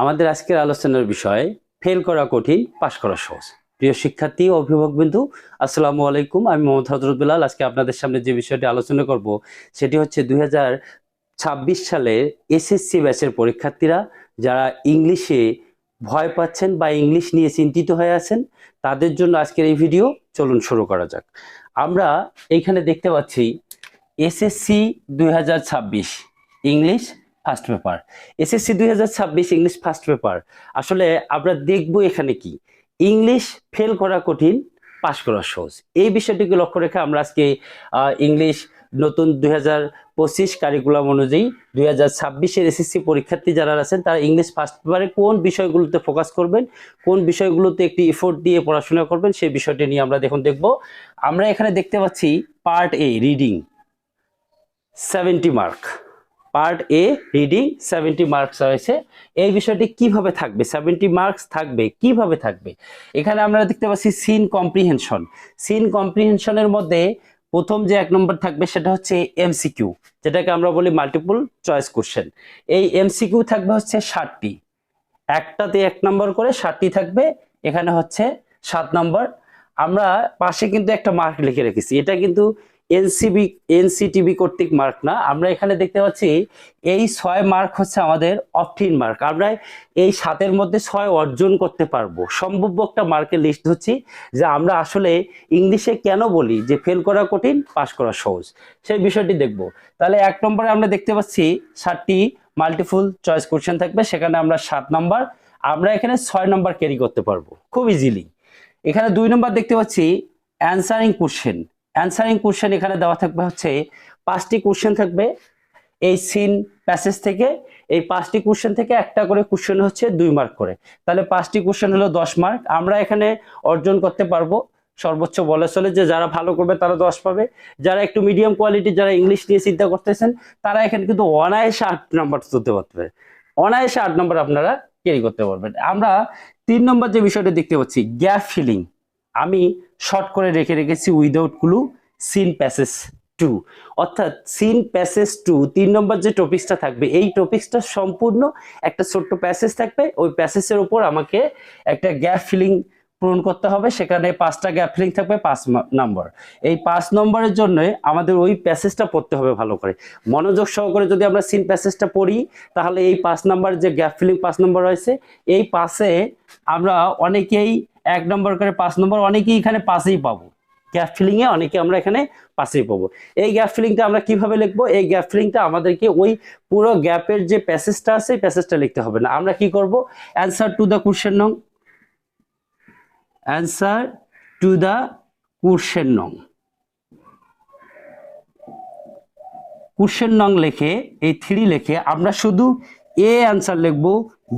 আমাদের আজকের আলোচনার বিষয় ফেল করা কঠিন পাশ করা সহজ। প্রিয় শিক্ষার্থী অভিভাবক বিন্দু, আসসালামু আলাইকুম। আমি মোহাম্মদ হজরত বিলাল। আজকে আপনাদের সামনে যে বিষয়টি আলোচনা করব, সেটি হচ্ছে দুই ছাব্বিশ সালের এসএসসি ব্যাচের পরীক্ষার্থীরা যারা ইংলিশে ভয় পাচ্ছেন বা ইংলিশ নিয়ে চিন্তিত হয়ে আছেন, তাদের জন্য আজকের এই ভিডিও চলুন শুরু করা যাক। আমরা এইখানে দেখতে পাচ্ছি এসএসসি দুই হাজার ছাব্বিশ, ইংলিশ ফার্স্ট পেপার এসএসসি দুই হাজার ছাব্বিশ ইংলিশ ফার্স্ট পেপার আসলে আমরা দেখব এখানে কি? ইংলিশ ফেল করা কঠিন পাশ করা সহজ। এই বিষয়টিকে লক্ষ্য রেখে আমরা আজকে ইংলিশ নতুন দুই হাজার পঁচিশ কারিকুলাম অনুযায়ী দুই হাজার ছাব্বিশের এসএসসি পরীক্ষার্থী যারা আছেন, তারা ইংলিশ ফার্স্ট পেপারে কোন বিষয়গুলোতে ফোকাস করবেন, কোন বিষয়গুলোতে একটি এফোর্ট দিয়ে পড়াশোনা করবেন, সেই বিষয়টি নিয়ে আমরা দেখুন, দেখব। আমরা এখানে দেখতে পাচ্ছি part A reading seventy mark part A reading seventy marks রয়েছে। এই বিষয়টি কীভাবে থাকবে? সেভেন্টি মার্কস থাকবে, কীভাবে থাকবে? এখানে আমরা দেখতে পাচ্ছি সিন কম্প্রিহেনশন সিন কম্প্রিহেনশনের মধ্যে প্রথম যে এক নম্বর থাকবে সেটা হচ্ছে এমসিকিউ যেটাকে আমরা বলি মাল্টিপল চয়েস কোশ্চেন এই এমসিকিউ থাকবে হচ্ছে ষাটটি একটাতে এক নম্বর করে ষাটটি থাকবে, এখানে হচ্ছে সাত নম্বর। আমরা পাশে কিন্তু একটা মার্ক লিখে রেখেছি। এটা কিন্তু এনসিবি এনসিটিভি কর্তৃক মার্ক না। আমরা এখানে দেখতে পাচ্ছি এই ছয় মার্ক হচ্ছে আমাদের অপটিন মার্ক আমরা এই সাতের মধ্যে ছয় অর্জন করতে পারব। সম্ভাব্য একটা মার্কের লিস্ট হচ্ছি যে আমরা আসলে ইংলিশে কেন বলি যে ফেল করা কঠিন পাশ করা সহজ। সেই বিষয়টি দেখব। তাহলে এক নম্বরে আমরা দেখতে পাচ্ছি সাতটি মাল্টিফুল চয়েস কোশ্চেন থাকবে। সেখানে আমরা সাত নম্বর আমরা এখানে ছয় নম্বর ক্যারি করতে পারব। খুব ইজিলি এখানে দুই নম্বর দেখতে পাচ্ছি অ্যান্সারিং কোশ্চেন অ্যান্সারিং কোশ্চেন এখানে দেওয়া থাকবে হচ্ছে, পাঁচটি কোশ্চেন থাকবে এই সিন প্যাসেজ থেকে। এই পাঁচটি কোশ্চেন থেকে একটা করে কোশ্চেন হচ্ছে দুই মার্ক করে। তাহলে পাঁচটি কোশ্চেন হলো দশ মার্ক আমরা এখানে অর্জন করতে পারব। সর্বোচ্চ বলে চলে যে যারা ভালো করবে তারা দশ পাবে। যারা একটু মিডিয়াম কোয়ালিটি যারা ইংলিশ নিয়ে চিন্তা করতেছেন, তারা এখানে কিন্তু অনায়াসে আট নাম্বার তুলতে পারবে। অনায়াসে আট নম্বর আপনারা ক্যারি করতে পারবেন। আমরা তিন নম্বর যে বিষয়টা দেখতে পাচ্ছি গ্যাপ ফিলিং আমি শর্ট করে রেখে রেখেছি without clue seen passage two অর্থাৎ সিন প্যাসেজ টু তিন নম্বর যে টপিক্সটা থাকবে, এই টপিক্সটা সম্পূর্ণ একটা ছোট্ট প্যাসেজ থাকবে। ওই প্যাসেজের ওপর আমাকে একটা গ্যাপ ফিলিং পূরণ করতে হবে। সেখানে পাঁচটা গ্যাপ ফিলিং থাকবে, পাঁচ নম্বর এই পাঁচ নম্বরের জন্য আমাদের ওই প্যাসেজটা পড়তে হবে ভালো করে। মনোযোগ সহকারে যদি আমরা সিন প্যাসেজটা পড়ি, তাহলে এই পাঁচ নম্বর যে গ্যাপ ফিলিং পাঁচ নম্বর রয়েছে, এই পাশে আমরা অনেকেই এক নম্বর করে পাঁচ নম্বর, অনেকেই এখানে পাশেই পাবো। গ্যাপ ফিলিংয়ে অনেকে আমরা এখানে পাশেই পাবো। এই গ্যাপ ফিলিংটা আমরা কীভাবে লিখব? এই গ্যাপ ফিলিংটা আমাদেরকে ওই পুরো গ্যাপের যে প্যাসেজটা আছে প্যাসেজটা লিখতে হবে না। আমরা কি করব? অ্যান্সার টু দ্য কোশ্চেন নং অ্যান্সার টু দ্য কোশ্চেন নং কোশ্চেন নং লিখে, এই থ্রি লিখে আমরা শুধু এ অ্যান্সার লিখব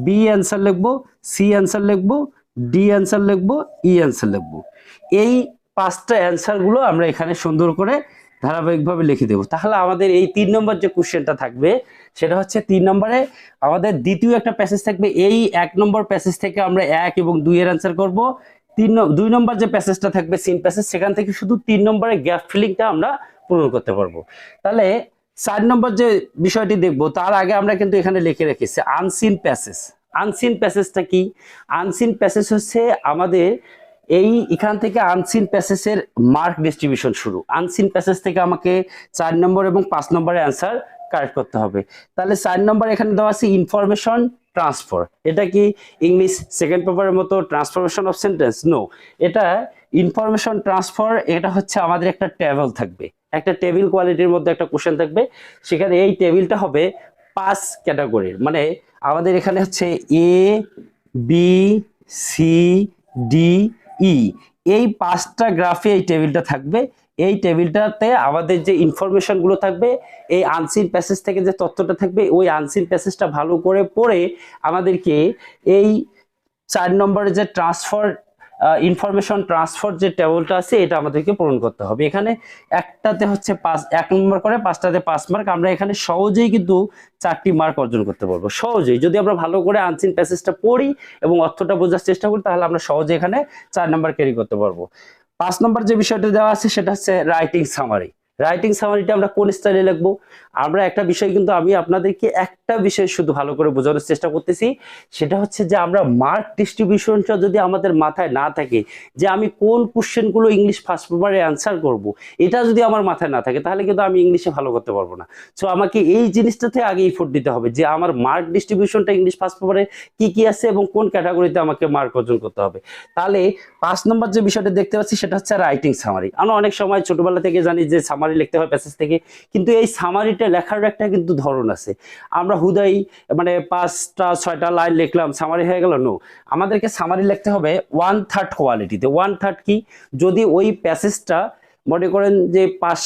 বি অ্যান্সার লিখব সি অ্যান্সার লিখব ডি অ্যান্সার লিখব ই অ্যান্সার লিখব। এই পাঁচটা অ্যান্সারগুলো আমরা এখানে সুন্দর করে ধারাবাহিকভাবে লিখে দেবো। তাহলে আমাদের এই তিন নম্বর যে কোশ্চেনটা থাকবে, সেটা হচ্ছে তিন নম্বরে আমাদের দ্বিতীয় একটা প্যাসেজ থাকবে। এই এক নম্বর প্যাসেজ থেকে আমরা এক এবং দুইয়ের অ্যান্সার করব। তিন দুই নম্বর যে প্যাসেজটা থাকবে সিন প্যাসেজ সেখান থেকে শুধু তিন নম্বরের গ্যাপ ফিলিংটা আমরা পূরণ করতে পারব। তাহলে চার নম্বর যে বিষয়টি দেখব, তার আগে আমরা কিন্তু এখানে লিখে রেখেছি আনসিন প্যাসেজ আনসিন প্যাসেজটা কি? আনসিন প্যাসেজ হচ্ছে আমাদের এই এখান থেকে আনসিন প্যাসেজের মার্ক ডিস্ট্রিবিউশন শুরু। আনসিন প্যাসেজ থেকে আমাকে চার নম্বর এবং পাঁচ নম্বরের অ্যান্সার কারেক্ট করতে হবে। তাহলে চার নম্বর এখানে দেওয়া আছে ইনফরমেশন ট্রান্সফার এটা কি ইংলিশ সেকেন্ড পেপারের মতো ট্রান্সফরমেশন অফ সেন্টেন্স নো এটা ইনফরমেশন ট্রান্সফার এটা হচ্ছে আমাদের একটা টেবিল থাকবে। একটা টেবিল কোয়ালিটির মধ্যে একটা কোশ্চেন থাকবে। সেখানে এই টেবিলটা হবে পাঁচ ক্যাটাগরির মানে আমাদের এখানে হচ্ছে A B C D E এই পাঁচটা গ্রাফে এই টেবিলটা থাকবে। এই টেবিলটাতে আমাদের যে ইনফরমেশনগুলো থাকবে, এই আনসিন প্যাসেজ থেকে যে তথ্যটা থাকবে, ওই আনসিন প্যাসেজটা ভালো করে পড়ে আমাদেরকে এই চার নম্বরে যে ট্রান্সফার ইনফরমেশন ট্রান্সফার যে টেবলটা আছে, এটা আমাদেরকে পূরণ করতে হবে। এখানে একটাতে হচ্ছে পাঁচ, এক নম্বর করে পাঁচটাতে পাঁচ মার্ক আমরা এখানে সহজেই কিন্তু চারটি মার্ক অর্জন করতে পারব। সহজেই। যদি আমরা ভালো করে আনসিন প্যাসেজটা পড়ি এবং অর্থটা বোঝার চেষ্টা করি, তাহলে আমরা সহজে এখানে চার নম্বর ক্যারি করতে পারব। পাঁচ নম্বর যে বিষয়টা দেওয়া আছে, সেটা হচ্ছে রাইটিং সামারি রাইটিং সামারিটা আমরা কোন স্টাইলে লিখব? আমরা একটা বিষয় কিন্তু আমি আপনাদেরকে একটা বিষয় শুধু ভালো করে বোঝানোর চেষ্টা করতেছি। সেটা হচ্ছে যে আমরা মার্ক ডিস্ট্রিবিউশনটা যদি আমাদের মাথায় না থাকে, যে আমি কোন কোশ্চেনগুলো ইংলিশ ফার্স্ট পেপারে অ্যান্সার করব, এটা যদি আমার মাথায় না থাকে, তাহলে কিন্তু আমি ইংলিশে ভালো করতে পারব না। সো আমাকে এই জিনিসটাতে আগে ইফোর্ট দিতে হবে যে আমার মার্ক ডিস্ট্রিবিউশনটা ইংলিশ ফার্স্ট পেপারে কি কি আছে এবং কোন ক্যাটাগরিতে আমাকে মার্ক অর্জন করতে হবে। তাহলে পাঁচ নম্বর যে বিষয়টা দেখতে পাচ্ছি, সেটা হচ্ছে রাইটিং সামারি আমরা অনেক সময় ছোটবেলা থেকে জানি যে সামারি লিখতে হয় প্যাসেজ থেকে। কিন্তু এই সামারিটা লেখার একটা কিন্তু ধরন আছে। আমরা হুদাই মানে পাঁচটা, ছয়টা লাইন লিখলাম সামারি হয়ে গেল? নো আমাদেরকে সামারি লিখতে হবে ওয়ান থার্ড কোয়ালিটিতে ওয়ান থার্ড কি? যদি ওই প্যাসেজটা মনে করেন যে পাঁচ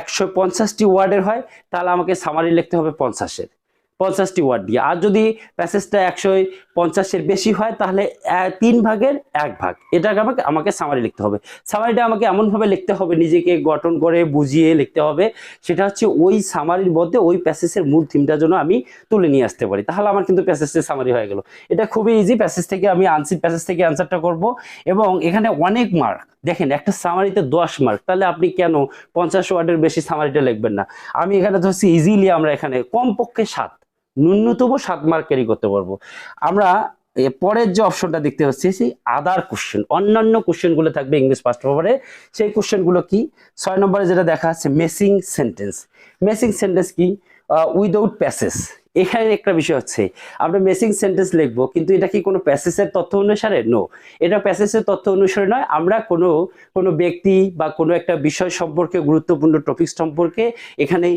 একশো পঞ্চাশটি ওয়ার্ডের হয়, তাহলে আমাকে সামারি লিখতে হবে পঞ্চাশের। পঞ্চাশটি ওয়ার্ড দিয়ে। আর যদি প্যাসেজটা একশো পঞ্চাশের বেশি হয়, তাহলে তিন ভাগের এক ভাগ। এটাকে আমাকে আমাকে সামারি লিখতে হবে। সামারিটা আমাকে এমনভাবে লিখতে হবে, নিজেকে গঠন করে বুঝিয়ে লিখতে হবে। সেটা হচ্ছে ওই সামারির মধ্যে ওই প্যাসেজের মূল থিমটা যেন আমি তুলে নিয়ে আসতে পারি। তাহলে আমার কিন্তু প্যাসেজের সামারি হয়ে গেল। এটা খুবই ইজি প্যাসেজ থেকে আমি আনসি প্যাসেজ থেকে অ্যান্সারটা করব। এবং এখানে অনেক মার্ক দেখেন, একটা সামারিতে দশ মার্ক তাহলে আপনি কেন পঞ্চাশ ওয়ার্ডের বেশি সামারিটা লিখবেন না? আমি এখানে ধরছি ইজিলি আমরা এখানে কমপক্ষে সাত। ন্যূনতম সাত মার্ক ক্যারি করতে পারব। আমরা পরের যে অপশনটা দেখতে পাচ্ছি, সেই আদার কোশ্চেন অন্যান্য কোশ্চেনগুলো থাকবে ইংলিশ ফার্স্ট পেপারে সেই কোশ্চেনগুলো কি? ছয় নম্বরে যেটা দেখা আছে মেসিং সেন্টেন্স মেসিং সেন্টেন্স কি? উইদাউট প্যাসেজ এখানে একটা বিষয় হচ্ছে, আমরা মেসিং সেন্টেন্স লিখব, কিন্তু এটা কি কোনো প্যাসেজের তথ্য অনুসারে? নো এটা প্যাসেজের তথ্য অনুসারে নয়, আমরা কোনো কোনো ব্যক্তি বা কোনো একটা বিষয় সম্পর্কে, গুরুত্বপূর্ণ টপিক সম্পর্কে এখানে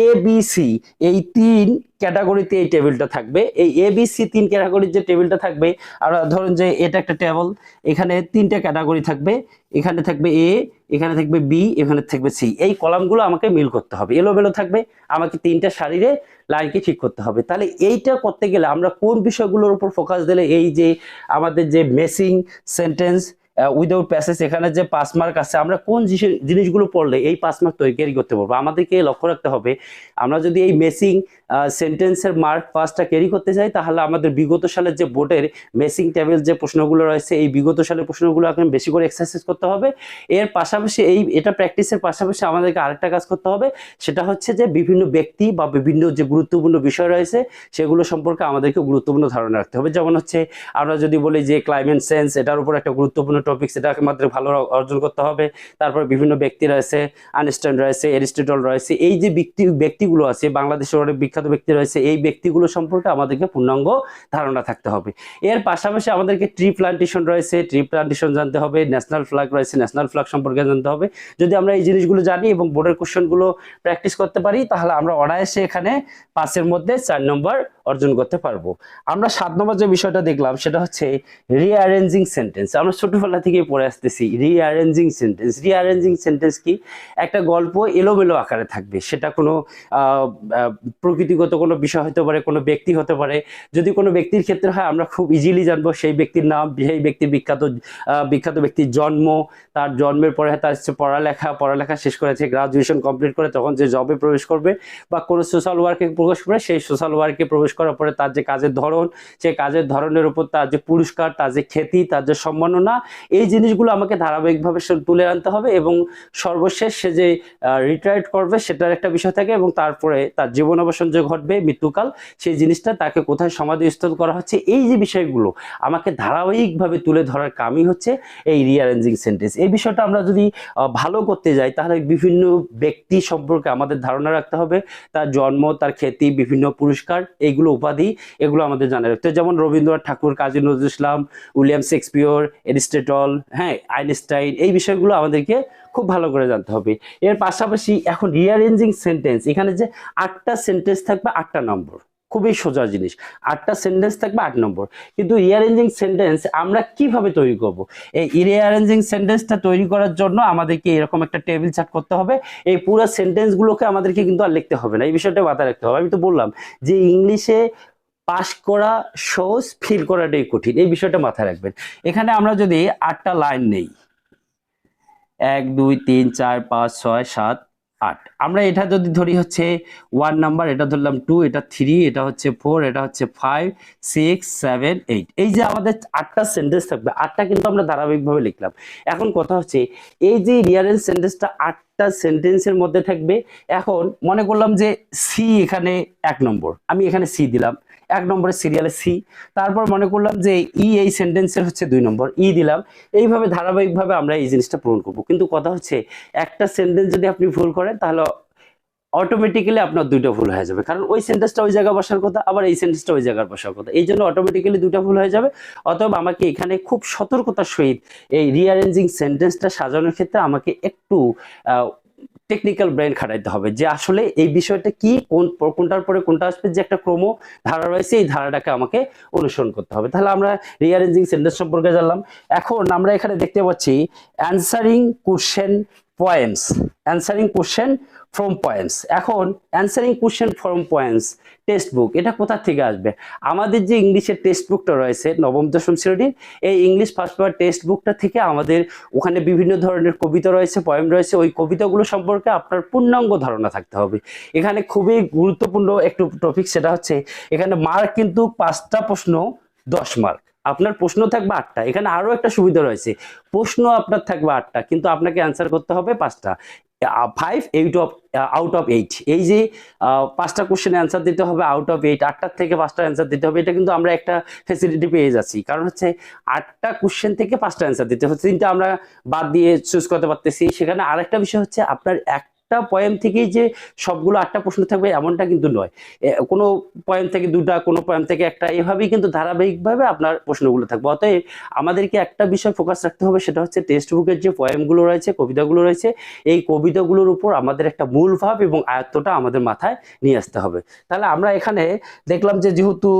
এ বি সি এই তিন ক্যাটাগরিতে এই টেবিলটা থাকবে। এই এ বি সি তিন ক্যাটাগরির যে টেবিলটা থাকবে, আর ধরুন যে এটা একটা টেবল এখানে তিনটা ক্যাটাগরি থাকবে। এখানে থাকবে এ এখানে থাকবে বি এখানে থাকবে সি এই কলামগুলো আমাকে মিল করতে হবে। এলোমেলো থাকবে, আমাকে তিনটা সারিরে লাইনকে ঠিক করতে হবে। তাহলে এইটা করতে গেলে আমরা কোন বিষয়গুলোর উপর ফোকাস দিলে এই যে আমাদের যে মেসিং সেন্টেন্স উইদাউট প্যাসেজ এখানে যে পাঁচ মার্ক আছে, আমরা কোন জিনিসগুলো পড়লে এই পাঁচ মার্ক তৈরি করতে পারব? আমাদেরকে লক্ষ্য রাখতে হবে, আমরা যদি এই মেসিং সেন্টেন্সের মার্ক পাঁচটা ক্যারি করতে চাই, তাহলে আমাদের বিগত সালের যে বোর্ডের মেসিং টেবিল যে প্রশ্নগুলো রয়েছে, এই বিগত সালের প্রশ্নগুলো এখন বেশি করে এক্সারসাইজ করতে হবে। এর পাশাপাশি এই, এটা প্র্যাকটিসের পাশাপাশি আমাদেরকে আরেকটা কাজ করতে হবে, সেটা হচ্ছে যে বিভিন্ন ব্যক্তি বা বিভিন্ন যে গুরুত্বপূর্ণ বিষয় রয়েছে, সেগুলো সম্পর্কে আমাদেরকে গুরুত্বপূর্ণ ধারণা রাখতে হবে। যেমন হচ্ছে, আমরা যদি বলি যে ক্লাইমেট সেন্স এটার উপর একটা গুরুত্বপূর্ণ টপিক সেটা আমাদের ভালো অর্জন করতে হবে। তারপর বিভিন্ন ব্যক্তি রয়েছে আনস্ট্যান্ড রয়েছে, এরিস্টটল রয়েছে, এই যে ব্যক্তি, ব্যক্তিগুলো আছে, বাংলাদেশের অনেক বিখ্যাত ব্যক্তি রয়েছে, এই ব্যক্তিগুলো সম্পর্কে আমাদেরকে পূর্ণাঙ্গ ধারণা থাকতে হবে। এর পাশাপাশি আমাদেরকে ট্রি প্লান্টেশন রয়েছে ট্রি প্লান্টেশন জানতে হবে ন্যাশনাল ফ্ল্যাগ রয়েছে ন্যাশনাল ফ্ল্যাগ সম্পর্কে জানতে হবে। যদি আমরা এই জিনিসগুলো জানি এবং বোর্ডের কোশ্চেনগুলো প্র্যাকটিস করতে পারি, তাহলে আমরা অনায়াসে এখানে পাঁচের মধ্যে চার নম্বর অর্জন করতে পারব। আমরা সাত নম্বর যে বিষয়টা দেখলাম, সেটা হচ্ছে রিঅ্যারেঞ্জিং সেন্টেন্স আমরা ছোটবেলা থেকেই পড়ে আসতেছি। রিঅ্যারেঞ্জিং সেন্টেন্স রিঅ্যারেঞ্জিং সেন্টেন্স কি? একটা গল্প এলোমেলো আকারে থাকবে। সেটা কোনো প্রকৃতিগত কোনো বিষয় হতে পারে, কোনো ব্যক্তি হতে পারে। যদি কোনো ব্যক্তির ক্ষেত্রে হয়, আমরা খুব ইজিলি জানব সেই ব্যক্তির নাম, সেই ব্যক্তির বিখ্যাত বিখ্যাত ব্যক্তির জন্ম, তার জন্মের পরে তার পড়ালেখা পড়ালেখা শেষ করেছে গ্রাজুয়েশন কমপ্লিট করে তখন যে জবে প্রবেশ করবে বা কোনো সোশ্যাল ওয়ার্কে প্রবেশ করে সেই সোশ্যাল ওয়ার্কে প্রবেশ করার পরে তার যে কাজের ধরন সেই কাজের ধরনের উপর তার যে পুরস্কার, তার যে খ্যাতি, তার যে সম্মাননা এই জিনিসগুলো আমাকে ধারাবাহিকভাবে তুলে আনতে হবে এবং সর্বশেষ সে যে রিটায়ার্ড করবে সেটার একটা বিষয় থাকে এবং তারপরে তার জীবন অবসান যে ঘটবে, মৃত্যুকাল, সেই জিনিসটা তাকে কোথায় সমাধিস্থল করা হচ্ছে, এই যে বিষয়গুলো আমাকে ধারাবাহিকভাবে তুলে ধরার কামই হচ্ছে এই রিঅ্যারেঞ্জিং সেন্টেন্স এই বিষয়টা আমরা যদি ভালো করতে যাই, তাহলে বিভিন্ন ব্যক্তি সম্পর্কে আমাদের ধারণা রাখতে হবে। তার জন্ম, তার খ্যাতি, বিভিন্ন পুরস্কার এইগুলো উপাধি, এগুলো আমাদের জানা রাখতে যেমন Rabindranath Thakur, Kazi Nazrul Islam, William Shakespeare, Aristotle হ্যাঁ আইনস্টাইন এই বিষয়গুলো আমাদেরকে খুব ভালো করে জানতে হবে। এর পাশাপাশি এখন রিঅ্যারেঞ্জিং সেন্টেন্স এখানে যে আটটা সেন্টেন্স থাকবে আটটা নম্বর, খুবই সোজা জিনিস। আটটা সেন্টেন্স থাকবে আট নম্বর। কিন্তু রিঅ্যারেঞ্জিং সেন্টেন্স আমরা কীভাবে তৈরি করব? এই রিঅ্যারেঞ্জিং সেন্টেন্সটা তৈরি করার জন্য আমাদেরকে এরকম একটা টেবিল চার্ট করতে হবে। এই পুরো সেন্টেন্সগুলোকে আমাদেরকে কিন্তু আর লিখতে হবে না। এই বিষয়টা মাথায় রাখতে হবে। আমি তো বললাম যে ইংলিশে পাস করা সহজ ফিল করাটাই কঠিন। এই বিষয়টা মাথায় রাখবেন। এখানে আমরা যদি আটটা লাইন নেই, এক, দুই, তিন, চার, পাঁচ, ছয়, সাত, আট। আমরা এটা যদি ধরি হচ্ছে ওয়ান নাম্বার এটা ধরলাম টু এটা থ্রি এটা হচ্ছে ফোর এটা হচ্ছে ফাইভ সিক্স সেভেন এইট এই যে আমাদের আটটা সেন্টেন্স থাকবে, আটটা কিন্তু আমরা ধারাবাহিকভাবে লিখলাম। এখন কথা হচ্ছে, এই যে রিয়ারেন্স সেন্টেন্সটা আটটা সেন্টেন্সের মধ্যে থাকবে, এখন মনে করলাম যে সি এখানে এক নম্বর। আমি এখানে সি দিলাম। এক নম্বরের সিরিয়ালে সি। তারপর মনে করলাম যে ই এই সেন্টেন্সের হচ্ছে দুই নম্বর। ই দিলাম। এইভাবে ধারাবাহিকভাবে আমরা এই জিনিসটা পূরণ করব। কিন্তু কথা হচ্ছে, একটা সেন্টেন্স যদি আপনি ভুল করেন, তাহলে অটোমেটিক্যালি আপনার দুইটা ভুল হয়ে যাবে। কারণ ওই সেন্টেন্সটা ওই জায়গায় বসার কথা, আবার এই সেন্টেন্সটা ওই জায়গায় বসার কথা। এই জন্য অটোমেটিক্যালি দুইটা ভুল হয়ে যাবে। অতএব আমাকে এখানে খুব সতর্কতার সহিত এই রিঅ্যারেঞ্জিং সেন্টেন্সটা সাজানোর ক্ষেত্রে আমাকে একটু টেকনিক্যাল ব্রেন খাটাইতে হবে যে আসলে এই বিষয়টা কি, কোন, কোনটার পরে কোনটা আসবে, যে একটা ক্রম, ধারা রয়েছে, এই ধারাটাকে আমাকে অনুসরণ করতে হবে। তাহলে আমরা রিঅ্যারেঞ্জিং সেন্টেন্স সম্পর্কে জানলাম। এখন আমরা এখানে দেখতে পাচ্ছি answering question points answering question from points এখন answering question from points textbook এটা কোথা থেকে আসবে? আমাদের যে ইংলিশের টেক্সট বুকটা রয়েছে, নবম, দশম শ্রেণির এই ইংলিশ ফার্স্ট পেপার টেক্সট বুকটা থেকে আমাদের ওখানে বিভিন্ন ধরনের কবিতা রয়েছে পয়েম রয়েছে, ওই কবিতাগুলো সম্পর্কে আপনার পূর্ণাঙ্গ ধারণা থাকতে হবে। এখানে খুবই গুরুত্বপূর্ণ একটু টপিক সেটা হচ্ছে, এখানে মার্ক কিন্তু পাঁচটা প্রশ্ন, দশ মার্ক আপনার প্রশ্ন থাকবে আটটা। এখানে আরও একটা সুবিধা রয়েছে, প্রশ্ন আপনার থাকবে আটটা, কিন্তু আপনাকে অ্যান্সার করতে হবে পাঁচটা। Five eight of out of eight এই যে পাঁচটা কোশ্চেন অ্যান্সার দিতে হবে আউট অফ এইট আটটার থেকে পাঁচটা অ্যান্সার দিতে হবে, এটা কিন্তু আমরা একটা ফেসিলিটি পেয়ে যাচ্ছি। কারণ হচ্ছে, আটটা কোশ্চেন থেকে পাঁচটা অ্যান্সার দিতে হচ্ছে তিনটা আমরা বাদ দিয়ে চুজ করতে পারতেছি। সেখানে আরেকটা বিষয় হচ্ছে, আপনার একটা পয়েম থেকেই যে সবগুলো আটটা প্রশ্ন থাকবে এমনটা কিন্তু নয়। কোনো পয়েম থেকে দুটা, কোনো পয়েম থেকে একটা, এভাবেই কিন্তু ধারাবাহিকভাবে আপনার প্রশ্নগুলো থাকবে। অতএব আমাদেরকে একটা বিষয় ফোকাস রাখতে হবে, সেটা হচ্ছে টেক্সট বুকের যে পয়েমগুলো রয়েছে, কবিতাগুলো রয়েছে, এই কবিতাগুলোর উপর আমাদের একটা মূল ভাব এবং আয়ত্তটা আমাদের মাথায় নিয়ে আসতে হবে। তাহলে আমরা এখানে দেখলাম যে যেহেতু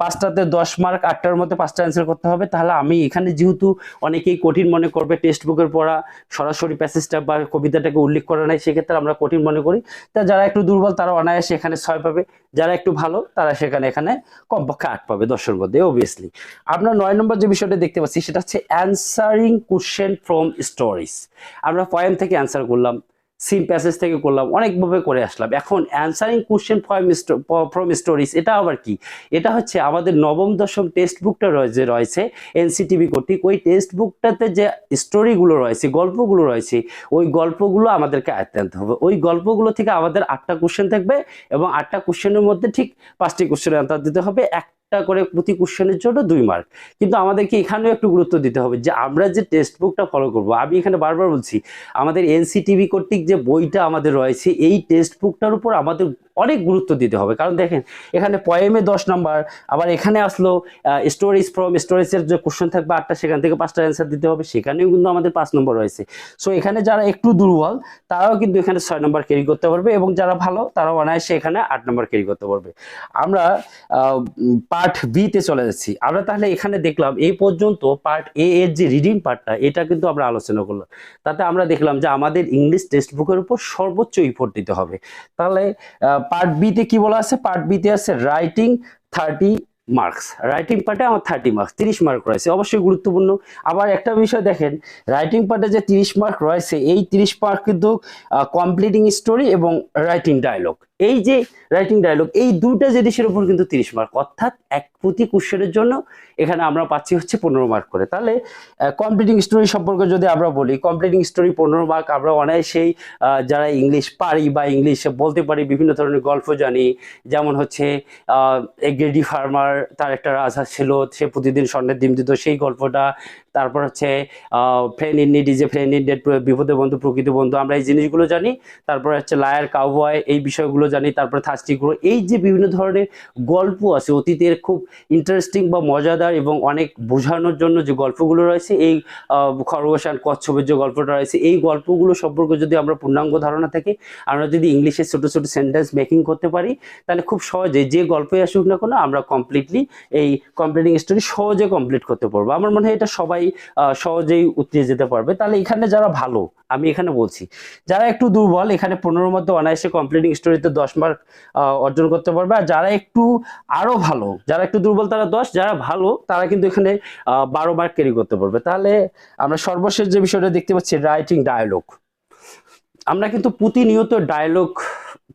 পাঁচটাতে দশ মার্ক আটটার মধ্যে পাঁচটা অ্যান্সার করতে হবে। তাহলে আমি এখানে যেহেতু অনেকেই কঠিন মনে করবে টেক্সট বুকের পড়া, সরাসরি প্যাসেজটা বা কবিতাটাকে উল্লেখ করা নাই, সেক্ষেত্রে আমরা কঠিন মনে করি। তা যারা একটু দুর্বল, তারা অনায়াসে এখানে ছয় পাবে। যারা একটু ভালো, তারা সেখানে এখানে কমপক্ষে আট পাবে দশের মধ্যে অবভিয়াসলি আমরা নয় নম্বর যে বিষয়টা দেখতে পাচ্ছি, সেটা হচ্ছে অ্যান্সারিং কোশ্চেন ফ্রম স্টোরিজ আমরা পয়েম থেকে অ্যান্সার করলাম। সিম প্যাসেজ থেকে করলাম, অনেকভাবে করে আসলাম। এখন অ্যান্সারিং কোশ্চেন ফ্রম স্টোরিজ এটা আবার কি? এটা হচ্ছে আমাদের নবম, দশম টেক্সট বুকটা রয়েছে রয়েছে এনসিটিভি কর্তৃক ওই টেক্সট বুকটাতে যে স্টোরিগুলো রয়েছে, গল্পগুলো রয়েছে, ওই গল্পগুলো আমাদেরকে আয়ত্তে আনতে হবে। ওই গল্পগুলো থেকে আমাদের আটটা কোশ্চেন থাকবে এবং আটটা কোশ্চেনের মধ্যে ঠিক পাঁচটি কোশ্চেনের অ্যান্সার দিতে হবে। একটা করে প্রতি কোশ্চেনের জন্য দুই মার্ক কিন্তু আমাদেরকে এখানেও একটু গুরুত্ব দিতে হবে যে আমরা যে টেক্সট বুকটা ফলো করব, আমি এখানে বারবার বলছি, আমাদের এনসিটিভি কর্তৃক যে বইটা আমাদের রয়েছে, এই টেক্সট বুকটার উপর আমাদের অনেক গুরুত্ব দিতে হবে। কারণ দেখেন, এখানে পয়েমে দশ নাম্বার আবার এখানে আসলো স্টোরেজ ফ্রম স্টোরেজের যে কোশ্চেন থাকবে আটটা, সেখান থেকে পাঁচটা অ্যান্সার দিতে হবে, সেখানেও কিন্তু আমাদের পাঁচ নম্বর রয়েছে। সো এখানে যারা একটু দুর্বল, তারাও কিন্তু এখানে ছয় নম্বর ক্যারি করতে পারবে, এবং যারা ভালো, তারাও অনায়াসে এখানে আট নম্বর ক্যারি করতে পারবে। আমরা পার্ট বিতে চলে যাচ্ছি। আমরা তাহলে এখানে দেখলাম, এই পর্যন্ত পার্ট এ এর যে রিডিং পার্টটা এটা কিন্তু আমরা আলোচনা করলাম। তাতে আমরা দেখলাম যে আমাদের ইংলিশ টেক্সট বুকের উপর সর্বোচ্চ ইফোর্ট দিতে হবে। তাহলে পার্ট বিতে কি বলা আছে? পার্ট বিতে আছে রাইটিং থার্টি মার্কস রাইটিং পার্টে আমার থার্টি মার্কস তিরিশ মার্ক রয়েছে, অবশ্যই গুরুত্বপূর্ণ। আবার একটা বিষয় দেখেন রাইটিং পার্টে যে তিরিশ মার্ক রয়েছে, এই তিরিশ মার্ক কিন্তু কমপ্লিটিং স্টোরি এবং রাইটিং ডায়লগ এই যে রাইটিং ডায়লগ এই দুটা জিনিসের উপর কিন্তু তিরিশ মার্ক অর্থাৎ এক প্রতি কোশ্চেনের জন্য এখানে আমরা পাচ্ছি হচ্ছে পনেরো মার্ক করে। তাহলে কমপ্লিটিং স্টোরি সম্পর্কে যদি আমরা বলি কমপ্লিটিং স্টোরি পনেরো মার্ক আমরা অনায়াসেই যারা ইংলিশ পারি বা ইংলিশ বলতে পারি, বিভিন্ন ধরনের গল্প জানি। যেমন হচ্ছে এগ্রেডি ফার্মার, তার একটা রাজা ছিল, সে প্রতিদিন স্বর্ণের ডিম দিত, সেই গল্পটা। তারপর হচ্ছে friend in need a friend in deed বিপদে বন্ধু, প্রকৃত বন্ধু, আমরা এই জিনিসগুলো জানি। তারপর হচ্ছে লায়ার কাউবয় এই বিষয়গুলো জানি তারপর থাস্টিগুলো এই যে বিভিন্ন ধরনের গল্প আছে অতীতের খুব ইন্টারেস্টিং বা মজাদার এবং অনেক বোঝানোর জন্য যে গল্পগুলো রয়েছে এই আহ, খরগোশ আর কচ্ছপের যে গল্পটা রয়েছে এই গল্পগুলো সম্পর্কে যদি আমরা পূর্ণাঙ্গ ধারণা থাকে আমরা যদি ইংলিশে ছোট ছোট সেন্টেন্স মেকিং করতে পারি তাহলে খুব সহজে যে গল্পই আসুক না কোনো আমরা কমপ্লিটলি এই কমপ্লিটিং স্টোরি সহজে কমপ্লিট করতে পারব। আমার মনে হয় এটা সবাই সহজেই উতরে যেতে পারবে। তাহলে এখানে যারা ভালো আমি এখানে বলছি যারা একটু দুর্বল এখানে পনেরোর মধ্যে অনায়াসে কমপ্লিটিং স্টোরিতে দশ মার্ক অর্জন করতে পারবে। আর যারা একটু আরও ভালো, যারা একটু দুর্বল, তারা দশ, যারা ভালো, তারা কিন্তু এখানে বারো মার্ক ক্যারি করতে পারবে। তাহলে আমরা সর্বশেষ যে বিষয়টা দেখতে পাচ্ছি রাইটিং ডায়ালগ আমরা কিন্তু প্রতিনিয়ত ডায়লগ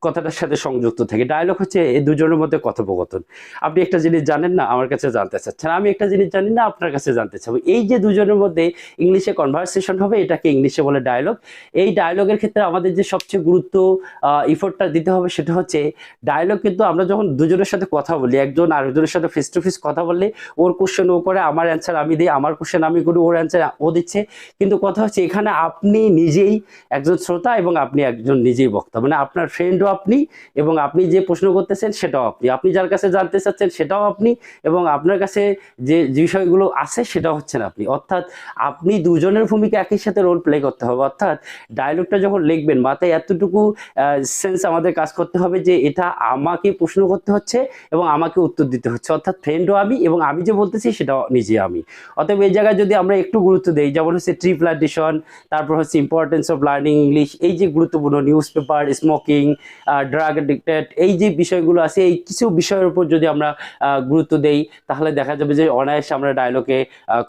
কথাটার সাথে সংযুক্ত থাকে। ডায়লগ হচ্ছে এই দুজনের মধ্যে কথোপকথন। আপনি একটা জিনিস জানেন না, আমার কাছে জানতে চাচ্ছেন। আমি একটা জিনিস জানি না, আপনার কাছে জানতে চাবো। এই যে দুজনের মধ্যে ইংলিশে কনভারসেশন হবে, এটাকে ইংলিশে বলে ডায়লগ এই ডায়লগের ক্ষেত্রে আমাদের যে সবচেয়ে গুরুত্ব ইফোর্টটা দিতে হবে সেটা হচ্ছে ডায়লগ কিন্তু আমরা যখন দুজনের সাথে কথা বলি, একজন আরেকজনের সাথে ফেস টু ফেস কথা বললে, ওর কোশ্চেন ও করে, আমার অ্যান্সার আমি দিই, আমার কোশ্চেন আমি করি, ওর অ্যান্সার ও দিচ্ছে। কিন্তু কথা হচ্ছে, এখানে আপনি নিজেই একজন শ্রোতা এবং আপনি একজন নিজেই বক্তা। মানে আপনার ফ্রেন্ডও আপনি এবং আপনি যে প্রশ্ন করতেছেন সেটাও আপনি। আপনি যার কাছে জানতে চাচ্ছেন সেটাও আপনি এবং আপনার কাছে যে বিষয়গুলো আছে সেটা হচ্ছেন আপনি। অর্থাৎ আপনি দুজনের ভূমিকা একই সাথে রোল প্লে করতে হবে। অর্থাৎ ডায়লগটা যখন লিখবেন, মাথায় এতটুকু সেন্স আমাদের কাজ করতে হবে যে এটা আমাকে প্রশ্ন করতে হচ্ছে এবং আমাকে উত্তর দিতে হচ্ছে। অর্থাৎ ফ্রেন্ডও আমি এবং আমি যে বলতেছি সেটাও নিজে আমি। অতএব এই জায়গায় যদি আমরা একটু গুরুত্ব দিই, যেমন হচ্ছে ট্রিপ্লান্টেশন তারপর হচ্ছে ইম্পর্টেন্স অফ লার্নিং ইংলিশ এই যে গুরুত্বপূর্ণ news paper smoking drug addicted এই যে বিষয়গুলো আছে, এই কিছু বিষয়ের উপর যদি আমরা গুরুত্ব দেই, তাহলে দেখা যাবে যে অনায়াসে আমরা ডায়লগে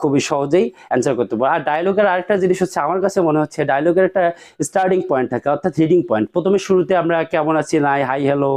খুবই সহজেই অ্যান্সার করতে পারব। আর ডায়লগের আরেকটা জিনিস হচ্ছে, আমার কাছে মনে হচ্ছে ডায়লগের একটা স্টার্টিং পয়েন্ট থাকে, অর্থাৎ রিডিং পয়েন্ট প্রথমে শুরুতে আমরা কেমন আছি নাই হাই হ্যালো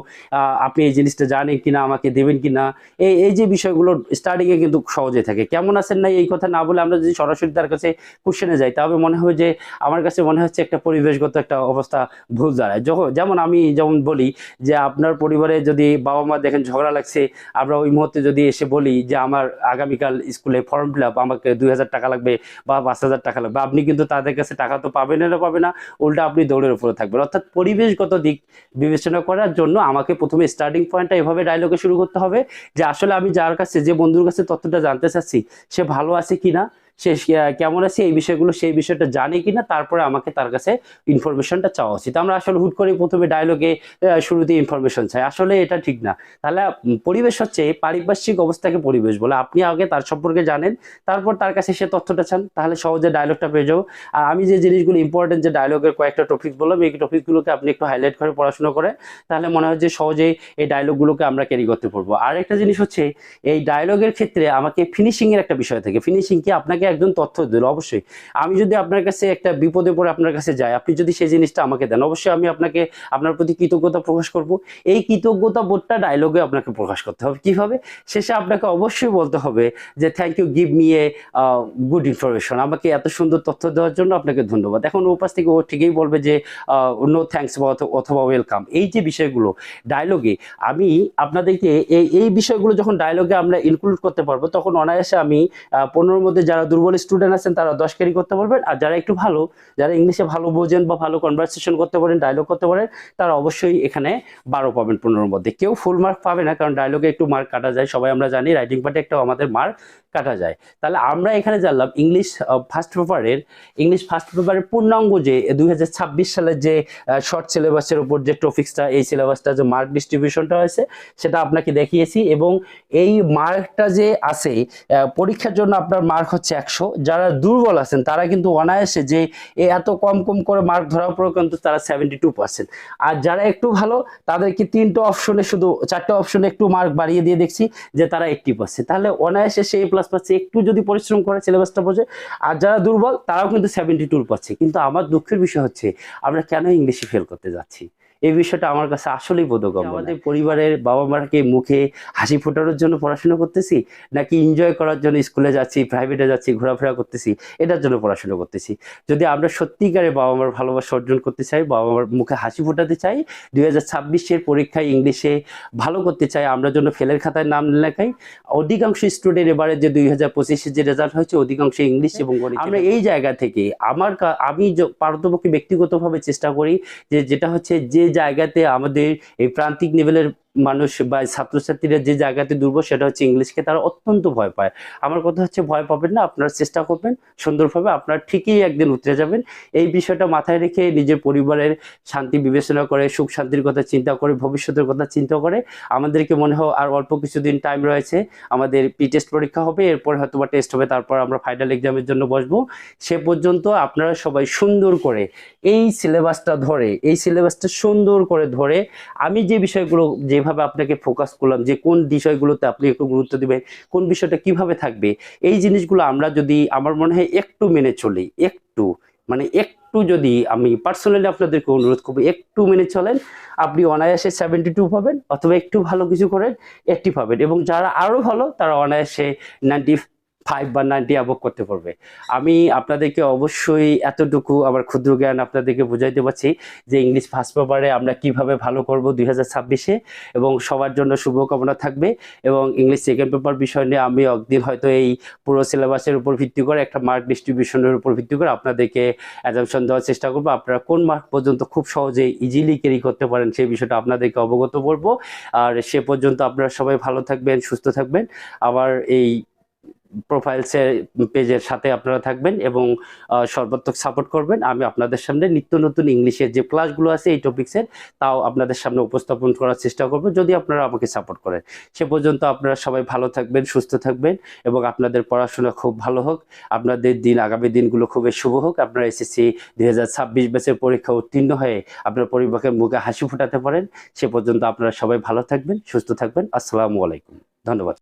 আপনি এই জিনিসটা জানেন কিনা, আমাকে দেবেন কিনা, এই এই যে বিষয়গুলো স্টার্টিংয়ে কিন্তু সহজে থাকে। কেমন আছেন, না, এই কথা না বলে আমরা যদি সরাসরি তার কাছে কোশ্চেনে যাই তবে মনে হয় যে, আমার কাছে মনে হচ্ছে একটা পরিবেশগত একটা অবস্থা ভুল দাঁড়ায়। যখন, যেমন আমি, যেমন বলি যে আপনার পরিবারে যদি বাবা মা দেখেন ঝগড়া লাগছে, আমরা ওই মুহূর্তে যদি এসে বলি যে আমার আগামীকাল স্কুলে ফর্ম ফিল আপ আমাকে দুই হাজার টাকা লাগবে বা পাঁচ হাজার টাকা লাগবে, আপনি কিন্তু তাদের কাছে টাকা তো পাবেন না পাবে না, উল্টা আপনি দৌড়ের উপরে থাকবেন। অর্থাৎ পরিবেশগত দিক বিবেচনা করার জন্য আমাকে প্রথমে স্টার্টিং পয়েন্টটা এভাবে ডায়লগে শুরু করতে হবে যে আসলে আমি যার কাছে, যে বন্ধুর কাছে তথ্যটা জানতে চাচ্ছি, সে ভালো আছে কিনা? সে কেমন আছে, এই বিষয়গুলো সেই বিষয়টা জানে কিনা, তারপরে আমাকে তার কাছে ইনফরমেশনটা চাওয়া উচিত। আমরা আসলে হুট করে প্রথমে ডায়লগে শুরুতে ইনফরমেশন চাই। আসলে এটা ঠিক না। তাহলে পরিবেশ হচ্ছে পারিপার্শ্বিক অবস্থাকে পরিবেশ বলে। আপনি আগে তার সম্পর্কে জানেন, তারপর তার কাছে সে তথ্যটা চান, তাহলে সহজে ডায়লগটা পেয়ে যাব। আর আমি যে জিনিসগুলো ইম্পর্টেন্ট যে ডায়লগের কয়েকটা টপিক বললাম, এই টপিকগুলোকে আপনি একটু হাইলাইট করে পড়াশোনা করে, তাহলে মনে হয় যে সহজেই এই ডায়লগগুলোকে আমরা ক্যারি করতে পারব। আর একটা জিনিস হচ্ছে, এই ডায়লগের ক্ষেত্রে আমাকে ফিনিশিংয়ের একটা বিষয় থাকে। ফিনিশিং কি আপনাকে একজন তথ্য দিল, অবশ্যই। আমি যদি আপনার কাছে একটা বিপদে পড়ে আপনার কাছে যাই, আপনি যদি সেই জিনিসটা আমাকে দেন, অবশ্যই আমি আপনাকে, আপনার প্রতি কৃতজ্ঞতা প্রকাশ করব। এই কৃতজ্ঞতা বোধটা ডায়লগে আপনাকে প্রকাশ করতে হবে। কীভাবে? শেষে আপনাকে অবশ্যই বলতে হবে যে thank you give me a good information আমাকে এত সুন্দর তথ্য দেওয়ার জন্য আপনাকে ধন্যবাদ। এখন ওপাশ থেকে ও ঠিকই বলবে যে নো থ্যাঙ্কস বা অথবা ওয়েলকাম এই যে বিষয়গুলো ডায়লগে আমি আপনাদেরকে এই এই বিষয়গুলো যখন ডায়লগে আমরা ইনক্লুড করতে পারব, তখন অনায়াসে আমি পনেরোর মধ্যে যারা দুর্বল স্টুডেন্ট আছেন, তারা দশ ক্যারি করতে পারবেন। আর যারা একটু ভালো, যারা ইংলিশে ভালো বোঝেন বা ভালো কনভারসেশন করতে পারেন ডায়লগ করতে পারেন, তারা অবশ্যই এখানে বারো পাবেন পনেরোর মধ্যে। কেউ ফুল মার্ক পাবে না, কারণ ডায়লগে একটু মার্ক কাটা যায়। সবাই আমরা জানি রাইটিং পার্টি একটা আমাদের মার্ক কাটা যায়। তাহলে আমরা এখানে জানলাম ইংলিশ ফার্স্ট পেপারের ইংলিশ ফার্স্ট পেপারের পূর্ণাঙ্গ যে দুই হাজার ছাব্বিশ সালের যে শর্ট সিলেবাসের উপর যে টপিক্সটা এই সিলেবাসটা যে মার্ক ডিস্ট্রিবিউশনটা হয়েছে, সেটা আপনাকে দেখিয়েছি এবং এই মার্কটা যে আছে পরীক্ষার জন্য আপনার মার্ক হচ্ছে একশো। যারা দুর্বল আছেন, তারা কিন্তু অনায়াসে যে এত কম কম করে মার্ক ধরার পরেও কিন্তু তারা সেভেন্টি টু পার্সেন্ট আর যারা একটু ভালো, তাদেরকে তিনটে অপশনে শুধু, চারটে অপশনে একটু মার্ক বাড়িয়ে দিয়ে দেখছি যে তারা এইটটি পার্সেন্ট তাহলে অনায়াসে সেই প্লাস পাচ্ছে, একটু যদি পরিশ্রম করে সিলেবাসটা বোঝে। আর যারা দুর্বল, তারাও কিন্তু সেভেন্টি টুর পাচ্ছে। কিন্তু আমার দুঃখের বিষয় হচ্ছে, আমরা কেন ইংলিশে ফেল করতে যাচ্ছি? এই বিষয়টা আমার কাছে আসলেই বোধগম্য আমাদের পরিবারের বাবা মাকে মুখে হাসি ফোটানোর জন্য পড়াশোনা করতেছি নাকি এনজয় করার জন্য স্কুলে যাচ্ছি প্রাইভেটে যাচ্ছি ঘোরাফেরা করতেছি এটার জন্য পড়াশোনা করতেছি। যদি আমরা সত্যিকারে বাবা মার ভালোবাসা অর্জন করতে চাই বাবা মার মুখে হাসি ফোটাতে চাই দুই হাজার ছাব্বিশের পরীক্ষায় ইংলিশে ভালো করতে চাই আমরা জন্য ফেলের খাতায় নাম লেখাই অধিকাংশ স্টুডেন্ট এবারে যে দুই হাজার পঁচিশে যে রেজাল্ট হয়েছে অধিকাংশ ইংলিশ এবং গণিত আমরা এই জায়গা থেকে আমার আমি পারতপক্ষে ব্যক্তিগতভাবে চেষ্টা করি যে যেটা হচ্ছে যে জায়গাতে আমাদের এই প্রান্তিক লেভেলের মানুষ বা ছাত্রছাত্রীরা যে জায়গাতে দুর্বল সেটা হচ্ছে ইংলিশকে তারা অত্যন্ত ভয় পায়। আমার কথা হচ্ছে ভয় পাবেন না, আপনারা চেষ্টা করবেন, সুন্দরভাবে আপনারা ঠিকই একদিন উতরে যাবেন। এই বিষয়টা মাথায় রেখে নিজের পরিবারের শান্তি বিবেচনা করে, সুখ শান্তির কথা চিন্তা করে, ভবিষ্যতের কথা চিন্তা করে, আমাদেরকে মনে হয় আর অল্প কিছুদিন টাইম রয়েছে, আমাদের পি টেস্ট পরীক্ষা হবে, এরপর হয়তো বা টেস্ট হবে, তারপর আমরা ফাইনাল এক্সামের জন্য বসবো। সে পর্যন্ত আপনারা সবাই সুন্দর করে এই সিলেবাসটা ধরে, এই সিলেবাসটা সুন্দর করে ধরে, আমি যে বিষয়গুলো যেভাবে আপনাকে ফোকাস করলাম? যে কোন বিষয়গুলোতে আপনি একটু গুরুত্ব দেবেন? কোন বিষয়টা কীভাবে থাকবে? এই জিনিসগুলো আমরা যদি, আমার মনে হয় একটু মেনে চলি, একটু। মানে একটু যদি আমি পার্সোনালি আপনাদেরকে অনুরোধ করব, একটু মেনে চলেন। আপনি অনায়াসে সেভেন্টি টু পাবেন, অথবা একটু ভালো কিছু করেন এইটটি পাবেন। এবং যারা আরও ভালো, তারা অনায়াসে নাইনটি ফাইভ বা নাইনটি অ্যাবভ করতে পারবে। আমি আপনাদেরকে অবশ্যই এতটুকু আমার ক্ষুদ্র জ্ঞান আপনাদেরকে বুঝাইতে পারছি যে ইংলিশ ফার্স্ট পেপারে আমরা কীভাবে ভালো করব দুই হাজার ছাব্বিশে এবং সবার জন্য শুভকামনা থাকবে এবং ইংলিশ সেকেন্ড পেপার বিষয় নিয়ে আমি একদিন হয়তো এই পুরো সিলেবাসের উপর ভিত্তি করে একটা মার্ক ডিস্ট্রিবিউশনের উপর ভিত্তি করে আপনাদেরকে অ্যাজামশন দেওয়ার চেষ্টা করব। আপনারা কোন মার্ক পর্যন্ত খুব সহজে ইজিলি ক্যারি করতে পারেন সেই বিষয়টা আপনাদেরকে অবগত করব। আর সে পর্যন্ত আপনারা সবাই ভালো থাকবেন, সুস্থ থাকবেন। আবার এই প্রোফাইলসের পেজের সাথে আপনারা থাকবেন এবং সর্বাত্মক সাপোর্ট করবেন। আমি আপনাদের সামনে নিত্য নতুন ইংলিশের যে ক্লাসগুলো আছে এই টপিক্সের তাও আপনাদের সামনে উপস্থাপন করার চেষ্টা করব যদি আপনারা আমাকে সাপোর্ট করেন। সে পর্যন্ত আপনারা সবাই ভালো থাকবেন, সুস্থ থাকবেন এবং আপনাদের পড়াশোনা খুব ভালো হোক। আপনাদের দিন, আগামী দিনগুলো খুবই শুভ হোক। আপনারা এসএসসি দুই হাজার ছাব্বিশ ব্যাচের পরীক্ষা উত্তীর্ণ হয়ে আপনার পরিবারের মুখে হাসি ফোটাতে পারেন। সে পর্যন্ত আপনারা সবাই ভালো থাকবেন, সুস্থ থাকবেন। আসসালামু আলাইকুম। ধন্যবাদ।